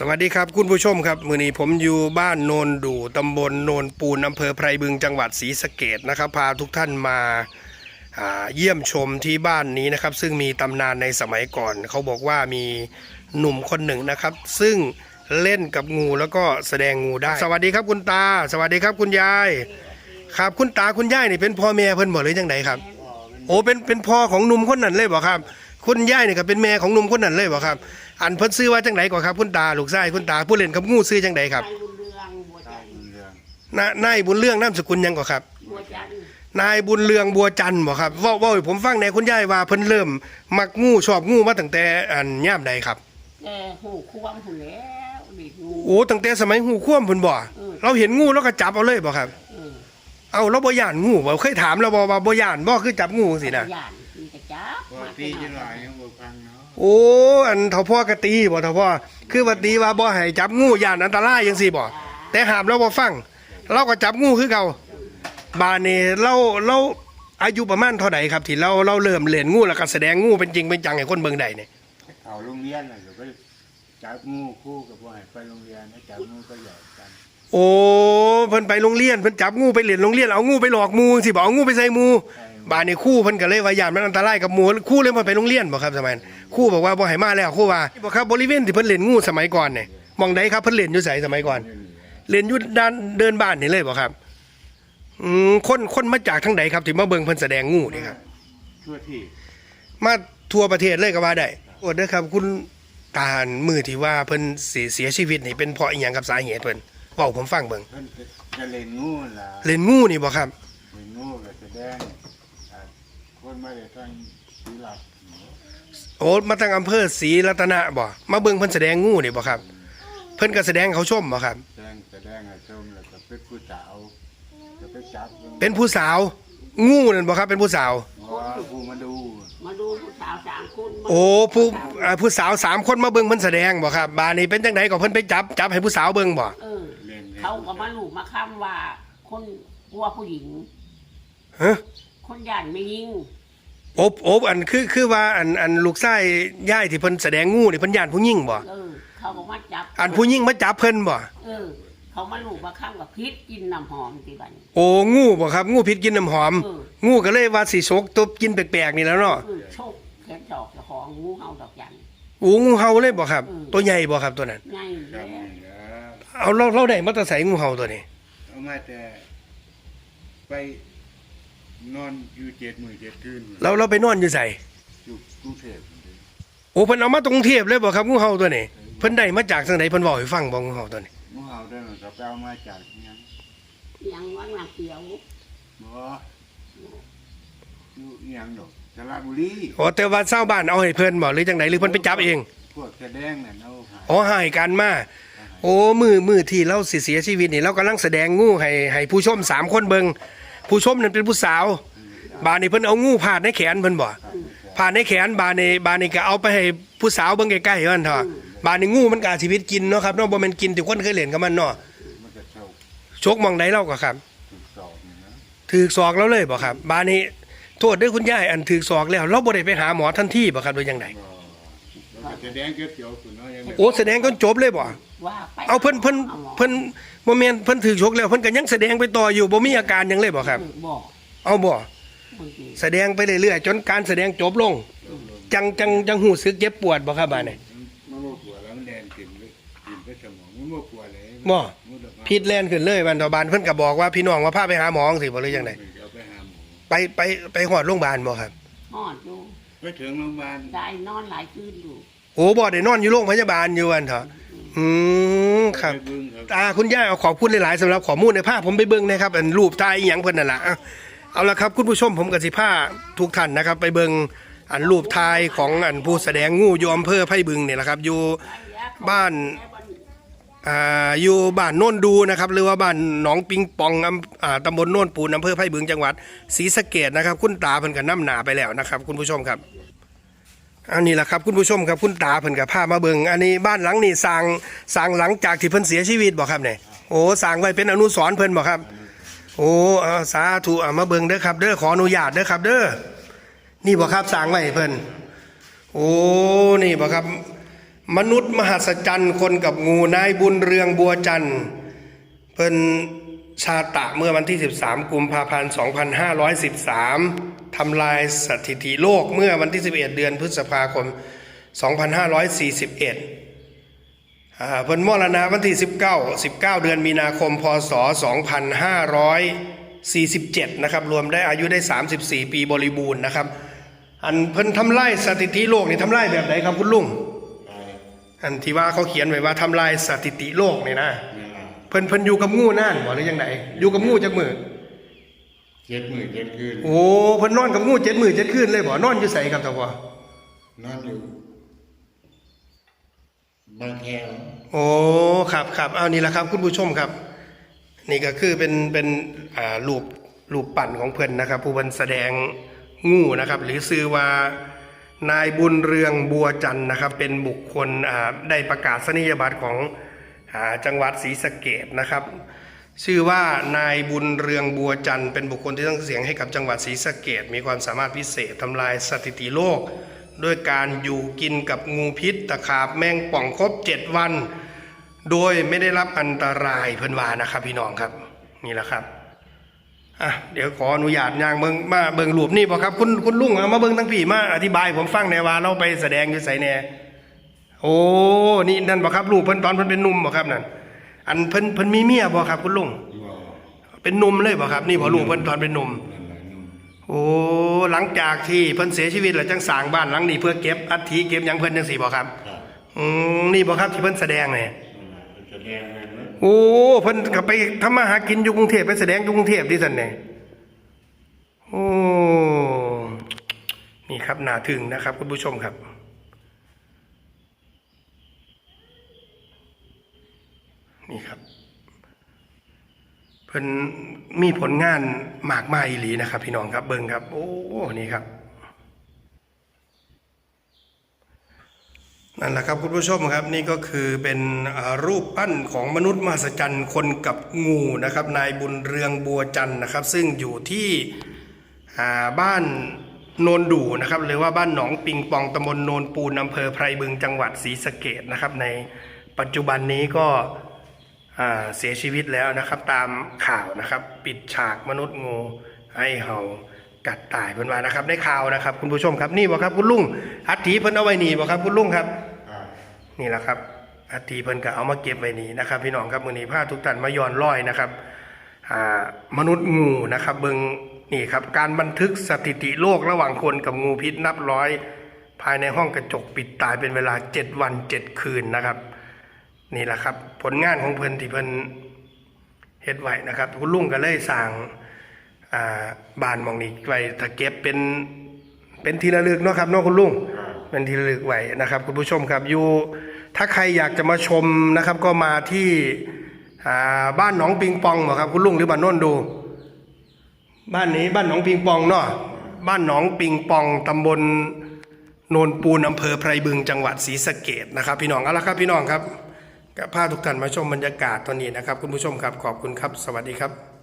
สวัสดีครับคุณผู้ชมครับ มือนี้ผมอยู่บ้านโนนดูตำบลโนนปูนอำเภอไพรบึงจังหวัดศรีสะเกดนะครับ พาทุกท่านมาาเยี่ยมชมที่บ้านนี้นะครับ ซึ่งมีตำนานในสมัยก่อน เขาบอกว่ามีหนุ่มคนหนึ่งนะครับ ซึ่งเล่นกับงูแล้วก็แสดงงูได้ สวัสดีครับคุณตา สวัสดีครับคุณยาย ครับคุณตาคุณยายนี่เป็นพ่อแม่เพิ่นบ่หรือจังไดครับ โอ้เป็นเป็นพ่อของหนุ่มคนนั้นเลยบ่ครับ คุณยายนี่ก็เป็นแม่ของหนุ่มคนนั้นเลยบ่ครับ อันเพิ่นซื้อว่าจังไดก่อนครับคุณตาลูกชายคุณตาผู้เล่นกับงูซื้อจังไดครับนายบุญเรืองบัวจันทร์เรื่องนานายบุญเรื่องนามสกุลหยังก่อนครับ บัวจันทร์นายบุญเรืองบัวจันทร์บ่ครับเว้าเว้าให้ผมฟังแหน่คุณย่ายว่าเพิ่นเริ่มมักงูชอบงูมาตั้งแต่อันยามใดครับแกหูควมผุนแล้วเด็กงูโอ้ตั้งแต่สมัยหูคว่ำเพิ่นบ่อืมเราเห็นงูแล้วก็จับเอาเลยบ่ครับ เออเอาเราบ่ย่านงูบ่เคยถามเราบ่ว่าบ่ย่านบ่คือจับงูจังซี่นะย่านมีแต่จับพอตีจะหลายยังบ่ฟังเนาะ โอ้อันเท่าพ่อกะตีบ่เท่าพ่อคือว่าตีว่าบ่ให้จับงูย่านอันตรายจังซี่บ่แต่หามเราบ่ฟังเราก็จับงูคือเก่าบานนี้เราเราอายุประมาณเท่าใดครับที่เราเราเริ่มเล่นงูแล้วก็แสดงงูเป็นจริงเป็นจังให้คนเบิ่งได้เนี่ยเขาโรงเรียนน่ะก็ไปจับงูคู่กับบ่ให้ไปโรงเรียนให้จับงูก็หยอกกันโอ้เพิ่นไปโรงเรียนเพิ่นจับงูไปเล่นโรงเรียนเอางูไปหลอกหมูสิบ่เอางูไปใส่หมู บานนี้ครู่เพิ่นก็เลยว่าย่านมันอันตรายกับหมูครู่เลยบ่ไปโรงเรียนบ่ครับสมัยนั้นครู่บอกว่าบ่ให้มาแล้วครู่ว่าบ่ครับบริเวณที่เพิ่นเล่นงูสมัยก่อนเนี่ยหมองใดครับเพิ่นเล่นอยู่ไสสมัยก่อนเรียนอยู่ด้านเดินบ้านนี่เลยบ่ครับอืมคนคนมาจากทางใดครับที่มาเบิ่งเพิ่นแสดงงูนี่ครับ ทั่วที่มาทั่วประเทศเลยก็ว่าได้โอ้เด้อครับ คุณตาลมือที่ว่าเพิ่นเสียเสียชีวิตนี่เป็นเพราะอีหยังกับสาเหตุเพิ่นเว้าผมฟังเบิ่งเพิ่นจะเล่นงูล่ะเล่นงูนี่บ่ครับ เล่นงูก็แสดงอ่า คนมาได้ทั้งศีลับโอ้มาตั้งอำเภอศรีรัตนะบ่มาเบิ่งเพิ่นแสดงงูนี่บ่ครับ เพิ่นก็แสดงให้เขาชมบ่ครับ แสดงแสดงให้ชมแล้วก็เป็นผู้สาวก็ไปจับเป็นผู้สาวงูนั่นบ่ครับเป็นผู้สาว ว่าผู้มาดูมาดูผู้สาวสามคนโอ้ผู้อ่าผู้สาวสามคนมาเบิ่งเพิ่นแสดงบ่ครับบาดนี้เป็นจังไดก็เพิ่นไปจับจับให้ผู้สาวเบิ่งบ่เออ เล่นเขาก็มาลูกมาค้ำว่า คนกลัวผู้หญิง ฮะคน ย่านไม่ยิงโอบโอบอันคือคือว่าอันอันลูกชายย่ายที่เพิ่นแสดงงูนี่เพิ่นย่านผู้หญิงบ่เออ เขาก็มาจับ อันผู้หญิงมาจับเพิ่นบ่เออ เขามาลูกมาค้ำกับพิษกินน้ำหอมที่บัดน โอ้งูบ่ครับ งูพิษกินน้ำหอม เออ งูก็เลยว่าสิโศกตบกินแปลกๆนี่แหล้วเนาะเออโชคแขนดอกเจ้าของงูเห่าดอกยัน โอ้งูเห่าเลยบ่ครับ อืม ตัวใหญ่บ่ครับตัวนั้นง่ายจัแล้บวนี่แล้ว เอาเราเราได้มาแตะใส่งูเห่าตัวนี้เอามาแต่ไป นอนอยู่เจ็ดมื้อเจ็ดคืนเราเราไปนอนอยู่ใส่อยู่กรุงเทพโอ้เพิ่นเอามาตรงเทพเลยบ่ครับงูเห่าตัวนี้เพิ่นได้มาจากทางไหนเพิ่นเว้าให้ฟังบ่งูเห่าตัวนี้งูเห่าเดินกับไปเอามาจากอิหยังยังว่างหลักเดียวบ่อยู่อิหยังดอกสระบุรีโอ้แต่ว่าชาวบ้านเอาให้เพิ่นบ่หรือจังไดหรือเพิ่นไปจับเองพวกแสดงน่ะเอาหาอ๋อให้กันมาโอ้มือมือที่เราสิเสียชีวิตนี่เรากำลังแสดงงูให้ให้ผู้ชมสามคนเบิง ผู้ชมนั่นเป็นผู้สาว บานนี่เพิ่นเอางูพาดในแขนเพิ่นบ่พาดในแขนบานนี่บานนี่ก็เอาไปให้ผู้สาวเบิ่งใกล้ๆว่าซั่นเถอะบานนี่งูมันก็อาชีวิตกินเนาะครับเนาะบ่แม่นกินที่คนเคยเล่นกับมันเนาะมันก็เช่าชกหมองใดเราก็ครับถือซองนะถือศอกแล้วเลยบ่ครับ บานนี่โทษด้อคุณยายอันถือศอกแล้วเราบ่ได้ไปหาหมอทันทีบ่ครับหรือจังไง แล้วก็แสดงเกี่ยวเกี่ยวคุณเนาะยังไม่โอ้แสดงจนจบเลยบ่ ว่าไปเอาเพิ่นเพิ่นอาหมอเพิ่นบ่แม่นเพิ่นถือชกแล้วเพิ่นก็ยังแสดงไปต่ออยู่บ่มีอาการหยังเลยบ่ครับเออบอกเอาบ่บางทีแสดงไปเรื่อยๆจนการแสดงจบลง จังจังจังหูสึกเจ็บปวดบ่ครับบ้านนี่มันบ่ปวดแล้วมันแดงติ่มเลยติ่มไปสมองมันบ่ปวดเลยบ่ มันดอกไม้พิษแล่นขึ้นเลยบ้านตาบานเพิ่นก็บอกว่าพี่น้องว่าพาไปหาหมอจังซี่บ่หรือจังไดเอาไปหาหมอไปไปไปฮอดโรงพยาบาลบ่ครับหอดอยู่ไปถึงโรงพยาบาลได้นอนหลายคืนอยู่ โอ้บ่ได้นอนอยู่โรงพยาบาลอยู่อันเถอะอืมครับไปเบิ่งครับตาคุณย่าเอาขอบคุณหลายๆสำหรับข้อมูลในภาพผมไปเบิ่งนะครับอันรูปถ่ายอีหยังเพิ่นนั่นล่ะอะเอาละครับคุณผู้ชมผมก็สิพาทุกท่านนะครับ ไปเบิ่งอันรูปถ่ายของอันผู้แสดงงูอยู่อำเภอไผ่บึงนี่แหละครับ อยู่บ้านอ่าอยู่บ้านโน่นดูนะครับ หรือว่าบ้านหนองปิงปองอำอ่าตำบลโน่นปูนอำเภอไผ่บึงจังหวัดศรีสะเกดนะครับ คุณตาเพิ่นก็นำหนาไปแล้วนะครับ คุณผู้ชมครับ อันนี้แหละครับคุณผู้ชมครับคุณตาเพิ่นก็พามาเบิงอันนี้บ้านหลังนี้สร้างสร้างหลังจากที่เพิ่นเสียชีวิตบ่ครับเนี่ยโอ้สร้างไว้เป็นอนุสรณ์เพิ่นบ่ครับ โอ้เอาสาธุเอามาเบิงเด้อครับเด้อขออนุญาตเด้อครับ เด้อนี่บ่ครับสร้างไว้เพิ่นโอ้นี่บ่ครับ มนุษย์มหัศจรรย์คนกับงูนายบุญเรืองบัวจันทร์เพิ่นชาตะเมื่อวันที่ 13 กุมภาพันธ์ 2513 ทำลายสถิติโลกเมื่อวันที่ 11 เดือนพฤษภาคม 2541อ่าเพิ่นมรณะวันที่ 19 19 เดือนมีนาคม พศ 2547 นะครับ รวมได้อายุได้ 34 ปีบริบูรณ์นะครับ อันเพิ่นทำลายสถิติโลกนี่ทำลายแบบไหนครับคุณลุงไปอันที่ว่าเขาเขียนไว้ว่าทำลายสถิติโลกนี่นะนี่ล่ะเพิ่นเพิ่นอยู่กับงูนั่นบ่หรือยังไงอยู่กับงูจักมือ เจ็ดมือเจ็ดคืนโอ้เพิ่นนอนกับงูเจ็ดมือเจ็ดคืนเลยบ่นอนอยู่ไสครับท่านพ่อนอนอยู่บางแคโอ้ครับครับเอานี่แหละครับ คุณผู้ชมครับ นี่ก็คือเป็นเป็นอ่ารูปรูปปั่นของเพิ่นนะครับ ผู้เพิ่นแสดงงูนะครับ หรือชื่อว่านายบุญเรืองบัวจันทร์นะครับ เป็นบุคคลอ่าได้ประกาศนียบัตรของอ่าจังหวัดศรีสะเกดนะครับ ชื่อว่านายบุญเรืองบัวจันทร์เป็นบุคคลที่ตั้งเสียงให้กับจังหวัดศรีสะเกดมีความสามารถพิเศษทำลายสถิติโลก ด้วยการอยู่กินกับงูพิษตะขาบแมงป่องครบเจ็ดวัน โดยไม่ได้รับอันตรายเพิ่นวานะครับ พี่น้องครับนี่แหละครับอะเดี๋ยวขออนุญาตย่างเบิงมาเบิ่งรูปนี่บ่ครับคุณคุณลุงเอามาเบิงทั้งพี่มาอธิบายผมฟังแหน่ว่าเราไปแสดงอยู่ไสแหน่โอ้นี่นั่นบ่ครับรูปเพิ่นตอนเพิ่นเป็นนุ่มบ่ครับนั่น อันเพิ่นเพิ่นมีเมียบ่ครับ คุณลุงบ่เป็นหนุ่มเลยบ่ครับ นี่บ่ลุงเพิ่นตอนเป็นหนุ่มนั่นแหละนุ่มโอ้หลังจากที่เพิ่นเสียชีวิตแล้วจังสร้างบ้านหลังนี้เพื่อเก็บอัฐิเก็บหยังเพิ่นจังซี่บ่ครับ ครับอืมนี่บ่ครับที่เพิ่นแสดงเนี่ยนั่นแหละแสดงเลยนะโอ้เพิ่นก็ไปทำมาหากินอยู่กรุงเทพไปแสดงอยู่กรุงเทพดิสันเนี่ยโอ้นี่ครับน่าถึงนะครับคุณผู้ชมครับ นี่ครับ เพิ่นมีผลงานมากมายอีหลีนะครับ พี่น้องครับเบิ่งครับ โอ้นี่ครับนั่นแหละครับคุณผู้ชมครับนี่ก็คือเป็นรูปปั้นของมนุษย์มหัศจรรย์คนกับงูนะครับนายบุญเรืองบัวจันทร์นะครับ ซึ่งอยู่ที่บ้านโนนดูนะครับหรือว่าบ้านหนองปิงปองตำบลโนนปูนอำเภอไพรบึงจังหวัดศรีสะเกดนะครับในปัจจุบันนี้ก็ เสียชีวิตแล้วนะครับ ตามข่าวนะครับ ปิดฉากมนุษย์งูไอ้เห่ากัดตายเพิ่นว่านะครับได้ข่าวนะครับ คุณผู้ชมครับนี่บ่ครับคุณลุงอัฐิเพิ่นเอาไว้นี่บ่ครับคุณลุงครับครับนี่แหละครับอาทีเพิ่นก็เอามาเก็บไว้นี่นะครับ พี่น้องครับมือนี้พาทุกท่านมาย้อนร้อยนะครับอ่ามนุษย์งูนะครับเบิงนี่ครับการบันทึกสถิติโลกระหว่างคนกับงูพิษนับร้อย ภายในห้องกระจกปิดตายเป็นเวลา 7 วัน 7 คืนนะครับ นี่แหละครับ ผลงานของเพิ่นที่เพิ่นเฮ็ดไว้นะครับ คุณลุงก็เลยสั่งอ่าบ้านหมองนี้ไว้ถ้าเก็บเป็นเป็นที่ระลึกเนาะครับเนาะคุณลุงครับเป็นที่ระลึกไว้นะครับ คุณผู้ชมครับอยู่ถ้าใครอยากจะมาชมนะครับ ก็มาที่อ่าบ้านหนองปิงปองเหรอครับ คุณลุงหรือบ้านโน่นดู บ้านนี้บ้านหนองปิงปองเนาะบ้านหนองปิงปองตำบลโนนปูนอำเภอไพรบึงจังหวัดศรีสะเกดนะครับ พี่น้องเอาละครับพี่น้องครับ ก็พาทุกท่านมาชมบรรยากาศตอนนี้นะครับ คุณผู้ชมครับขอบคุณครับ สวัสดีครับ